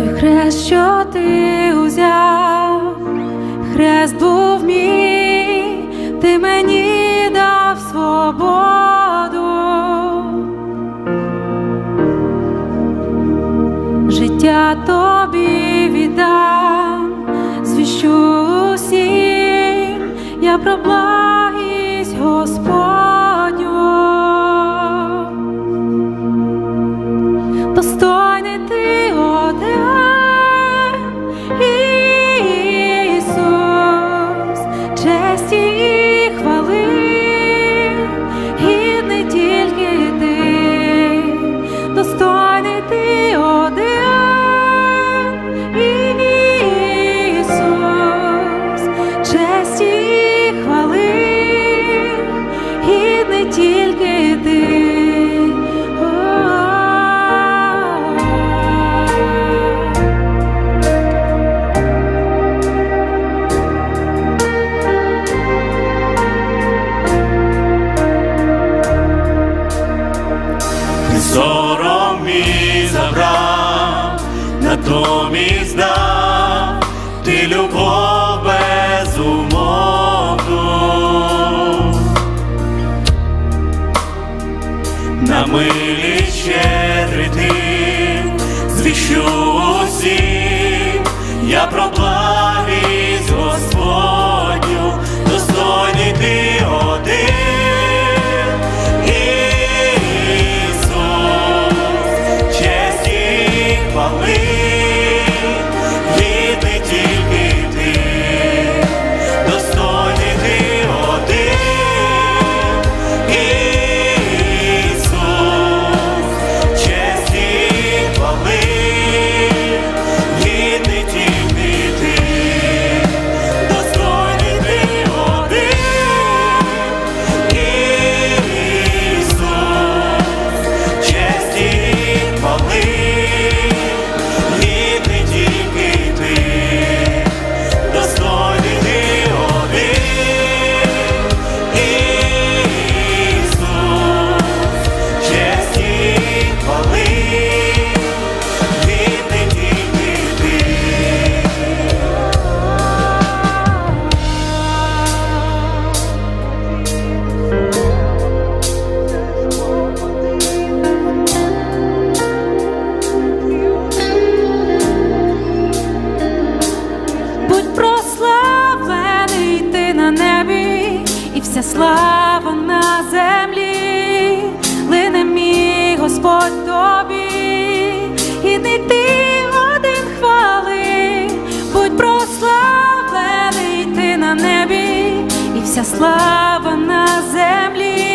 той хрест, що ти узяв, хрест був мій, ти мені дав свободу, життя тобі віддам, звіщу усім, я про благість Господь. домі знав, ти любов безумовну на милі щедрий ти звіщу усім, я про. Вся слава на землі, лине мій Господь тобі, і не ти один хвали, будь прославлений ти на небі, і вся слава на землі.